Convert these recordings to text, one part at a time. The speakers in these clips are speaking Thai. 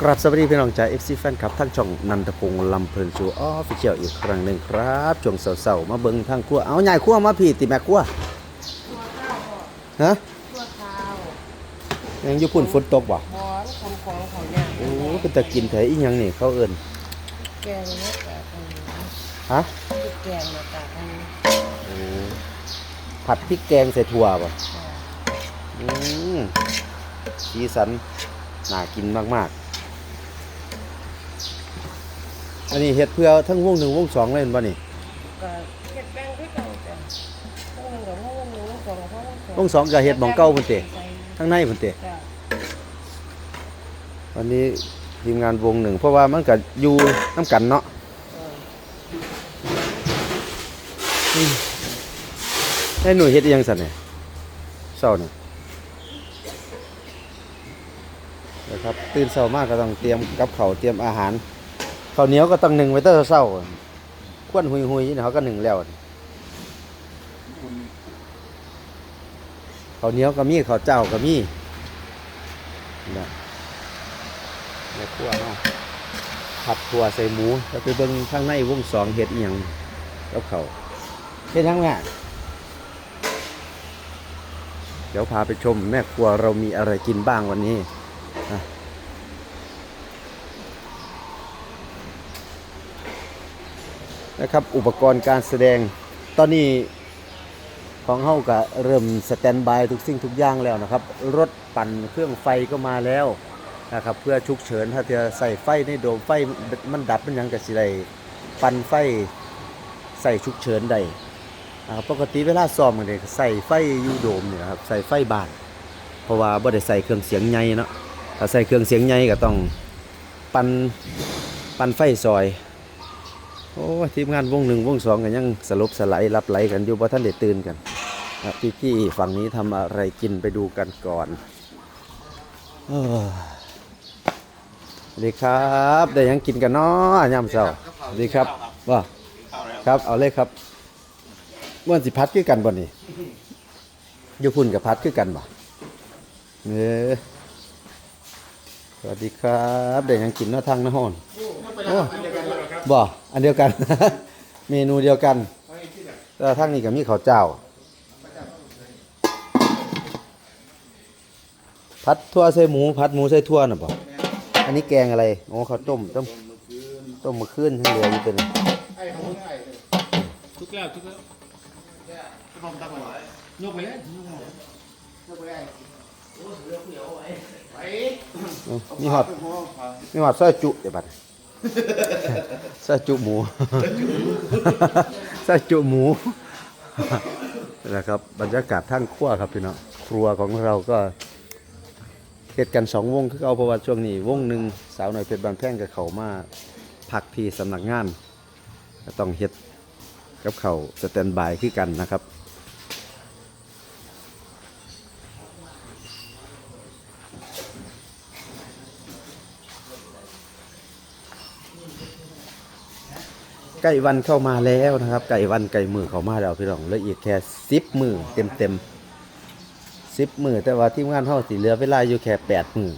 กราบสวัสดีพี่น้องจาก FC แฟนคลับทั้งช่องนันทพงษ์ลำเพลินชูออฟฟิเชียลอีกครั้งหนึ่งครับช่วงเสาร์มาเบิ่งทางครัวเอาใหญ่ครัวมาพี่ติแม่ครัวตัวข้าวฮะตัวข้าวยังอยู่พุ่นฝนตกบ่บอนคำของเขาเนี่ยโอ้เป็นตะกินไผอีหยังนี่เขาเอิ้นแกงเนี่ยกะอันนี้ฮะแกงเนี่ยกะอันนี้โอ้ผัดพริกแกงใส่ถั่วบ่อืมสีสันน่ากินมากๆ อันนี้เฮ็ดเพื่อทั้งวงหนึ่งวงสองเลยเห็นบ่นี่ก็เฮ็ดแป้งคือเก่าจ้ะต้องหนึ่งกับห้องหนึ่งห้องสองกับห้องวงสองก็เฮ็ดหม่องเก่าพุ่นเติทั้งในพุ่นติจ้ะวันนี้ทีมงานวงหนึ่งเพราะว่ามันก็อยู่น้ำกันเนาะเออให้หน่วยเฮ็ดยังสั่นเนี่ยเช้านี่นะครับตื่นเช้ามากก็ต้องเตรียมกับเขาเตรียมอาหาร ข้าวเหนียวก็ต้องหนึ่งไว้ตั้งแต่เช้าควนหุยหุยๆนี่เขาก็หนึ่งแล้วข้าวเหนียวก็มีข้าวเจ้าก็มีนะแม่ครัวเนาะผัดถั่วใส่หมูแล้วไปเบิ่งข้างในวงสองเฮ็ดอิหยังกับเขาวเฮ็ดทั้งแม่เดี๋ยวพาไปชมแม่ครัวเรามีอะไรกินบ้างวันนี้ นะครับอุปกรณ์การแสดงตอนนี้ของเฮาก็เริ่มสแตนบายทุกสิ่งทุกอย่างแล้วนะครับ รถปั่นเครื่องไฟก็มาแล้วนะครับเพื่อฉุกเฉินถ้าจะใส่ไฟในโดมไฟมันดับมันยังก็สิได้ปั่นไฟใส่ฉุกเฉินได้ปกติเวลาซ้อมกันเนี่ยใส่ไฟยูโดมเนี่ยครับใส่ไฟบานเพราะว่าบ่ได้ใส่เครื่องเสียงใหญ่เนาะถ้าใส่เครื่องเสียงใหญ่ก็ต้องปั่นปั่นไฟซอย โอ้ทีมงานวงหนึ่งวงสองกันยังสลบสไลด์รับไหลกันอยู่เพราะท่านได้ตื่นกันพี่พี่ฝั่งนี้ทำอะไรกินไปดูกันก่อนเอ้อสวัสดีครับ ได้ยังกินกันเนาะยามเช้าสวัสดีครับว่าครับเอาเลยครับม่วนสิพัดคือกันบ่นี่อยู่พุ่นกับพัดคือกันบ่เออสวัสดีครับ ได้ยังกินเนาะทางนะฮอนโอ้ บ่อันเดียวกัน เมนูเดียวกันแล้วทางนี้ก็มีข้าวเจ้าพัดทั่วใส่หมูพัดหมูใส่ทั่วน่ะบ่อันนี้แกงอะไรโอ้ข้าวต้มต้มต้มมะขืนเหลืออยู่ตัวนี้ทุกแล้วทุกแล้วจะลองตั้งไว้ยกไปเลยยกไปเลยเอามีหอดมีหอดซอยจุเดี๋ยวบัด ซอยจุหมูซอยจุหมูนะครับบรรยากาศทางครัวครับพี่น้องครัวของเราก็เฮ็ดกันสองวงคือเอาเพราะว่าช่วงนี้ วงหนึ่งสาวหน่อยเพชรบานแพงกับเขามาพักที่สำนักงาน ก็ต้องเฮ็ดกับเขาสแตนบายคือกันนะครับ ไก่วันเข้ามาแล้วนะครับไก่วันไก่มือเข้ามาแล้วพี่น้องเหลืออีกแค่สิบมือเต็มเต็มสิบมือแต่ว่าทีมงานเท่าสิเหลือเวลาอยู่แค่แปดมือ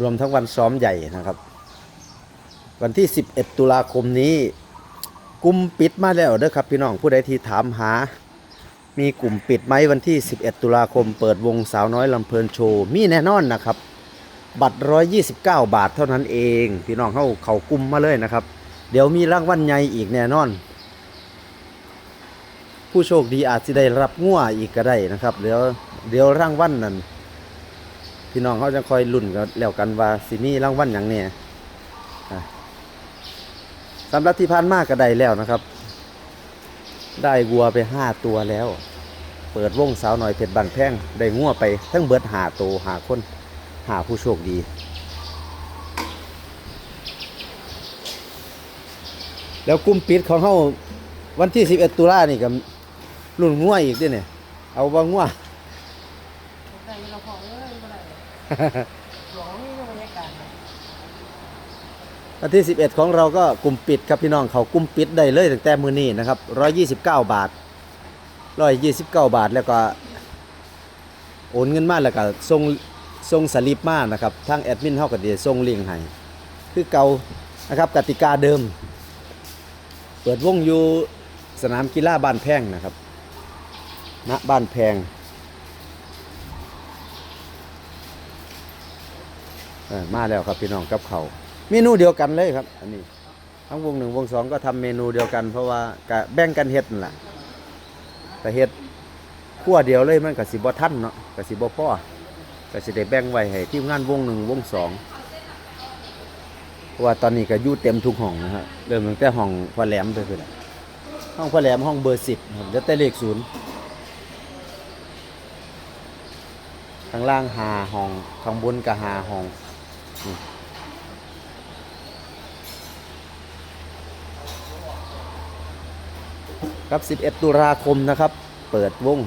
รวมทั้งวันซ้อมใหญ่นะครับ วันที่ 11 ตุลาคมนี้ กลุ่มปิดมาแล้วเด้อครับพี่น้องผู้ใดที่ถามหา มีกลุ่มปิดไหมวันที่ 11 ตุลาคม เปิดวงสาวน้อยลำเพลินโชว์มีแน่นอนนะครับ บัตร 129 บาทเท่านั้นเอง พี่น้องเข้าเขากลุ่มมาเลยนะครับ เดี๋ยวมีรางวัลใหญ่อีกแน่นอน ผู้โชคดีอาจจะได้รับงัวอีกก็ได้นะครับ เดี๋ยวเดี๋ยวรางวัลนั้นพี่น้องเขาจะคอยลุ้นกันแล้วกันว่าสิมีรางวัลอย่างเนี่ยสำหรับที่ผ่านมากก็ได้แล้วนะครับ ได้วัวไปห้าตัวแล้ว เปิดวงสาวหน่อยเพชรบันแพงได้งัวไปทั้งเบิดหาโตวหาคนหาผู้โชคดี แล้วกลุ่มปิดของเขาวันที่ 11 ตุลานี่กับรุ่นง่วอีกด้วยเนี่ย เอาว่าง่วได้เราพอเลยบ่ได้หลวงนี่บรรยากาศวันที่ 11 ของเราก็กลุ่มปิดครับพี่น้องเขากลุ่มปิดได้เลยตั้งแต่มือนี้นะครับ 129 บาท 129 บาทแล้วก็โอนเงินมาแล้วก็ส่งส่งสลิปมานะครับทางแอดมินเฮาก็สิส่งลิงก์ให้คือเก่านะครับกติกาเดิม เปิดวงอยู่สนามกีฬาบ้านแพงนะครับณบ้านแพงมาแล้วครับพี่น้องกับเขาเมนูเดียวกันเลยครับ อันนี้ทั้งวงหนึ่งวงสองก็ทำเมนูเดียวกัน เพราะว่ากะแบ่งกันเฮ็ดนั่นแหละแต่เฮ็ดขั้วเดียวเลยมันก็สิบ่ทันเนาะก็สิบ่พอก็สิได้แบ่งไว้ให้ทีมงานวงหนึ่งวงสอง เพราะว่าตอนนี้ก็อยู่เต็มทุกห้องนะฮะเริ่มตั้งแต่ห้องพ่อแหลมไปคือละห้องพ่อแหลมห้องเบอร์สิบครับแล้วแต่เลขศูนย์ข้างล่างหาห้องข้างบนก็หาห้องครับ 11 ตุลาคมนะครับ เปิดวง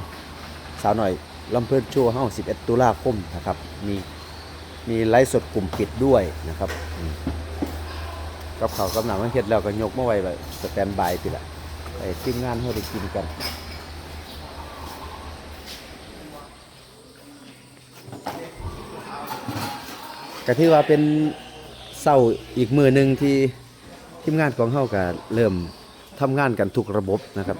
สาวหน่อยลำเพิ่นโชว์เฮ้า11 ตุลาคมนะครับ มีมีไลฟ์สดกลุ่มปิดด้วยนะครับ กับเขากำหนังมันเฮ็ดแล้วก็ยกมาไว้แบบสแตนบายติละไอ้ทีมงานเฮาได้กินกันก็ถือว่าเป็นเศร้าอีกมือหนึ่งที่ทีมงานของเฮาก็เริ่มทำงานกันทุกระบบนะครับ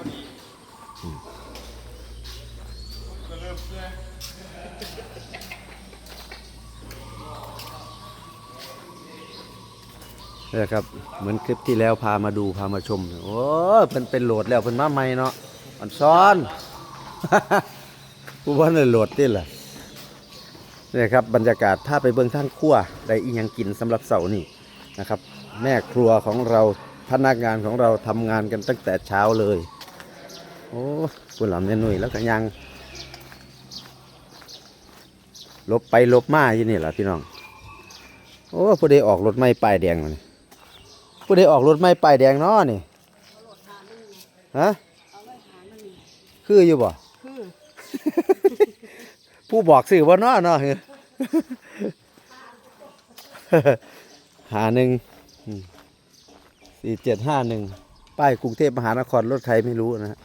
นะครับ เหมือนคลิปที่แล้วพามาดูพามาชม โอ้เพิ่นเป็นโหลดแล้วเพิ่นมาใหม่เนาะอันซ้อนผู้ว่าเลยโหลดติล่ะนี่ครับบรรยากาศถ้าไปเบิ่งท่านครัวได้อีหยังกินสำหรับเสาร์นี่นะครับ แม่ครัวของเราพนักงานของเราทำงานกันตั้งแต่เช้าเลย โอ้คุณหลำเนี่ยหนุ่ยแล้วก็ยังลบไปลบมาอยู่นี่แหละพี่น้อง โอ้ผู้ใดออกรถไม่ป้ายแดงมานี่ ผู้ใดออกรถไม่ป้ายแดงเนาะนี่เอาโหลดหาหนึ่งไงฮะเอาไว้หาหนึ่งคืออยู่บ่คือผู้บอกสื่อว่าน้อเนาะหาหนึ่งสี่เจ็ดห้าหนึ่งป้ายกรุงเทพมหานครรถไทยไม่รู้นะฮะ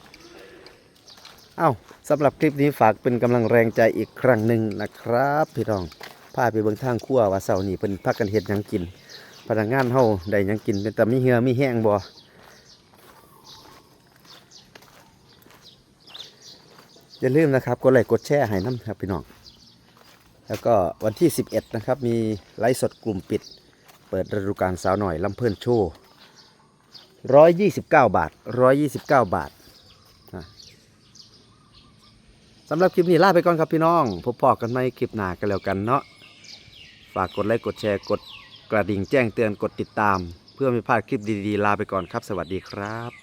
เอ้าสำหรับคลิปนี้ฝากเป็นกำลังแรงใจอีกครั้งหนึ่งนะครับ พี่น้องพาไปเบิ่งทางครัวว่าเสาร์นี้เพิ่นพักกันเฮ็ดหยังกิน พนักงานเฮาได้ยังกินเป็นแต่มีเหือมีแห้งบ่อย่าลืมนะครับกดไลค์กดแชร์ให้น้ำครับพี่น้องแล้วก็วันที่ 11 นะครับ มีไลฟ์สดกลุ่มปิด เปิดฤดูกาลสาวหน่อยลำเพิ่นโชว์129 บาท 129 บาทสำหรับคลิปนี้ลาไปก่อนครับพี่น้อง พบพอกันไหมคลิปหน้ากันแล้วกันเนาะฝากกดไลค์กดแชร์กด ระดิ่งแจ้งเตือนกดติดตาม เพื่อไม่พลาดคลิปดีๆ ลาไปก่อนครับ สวัสดีครับ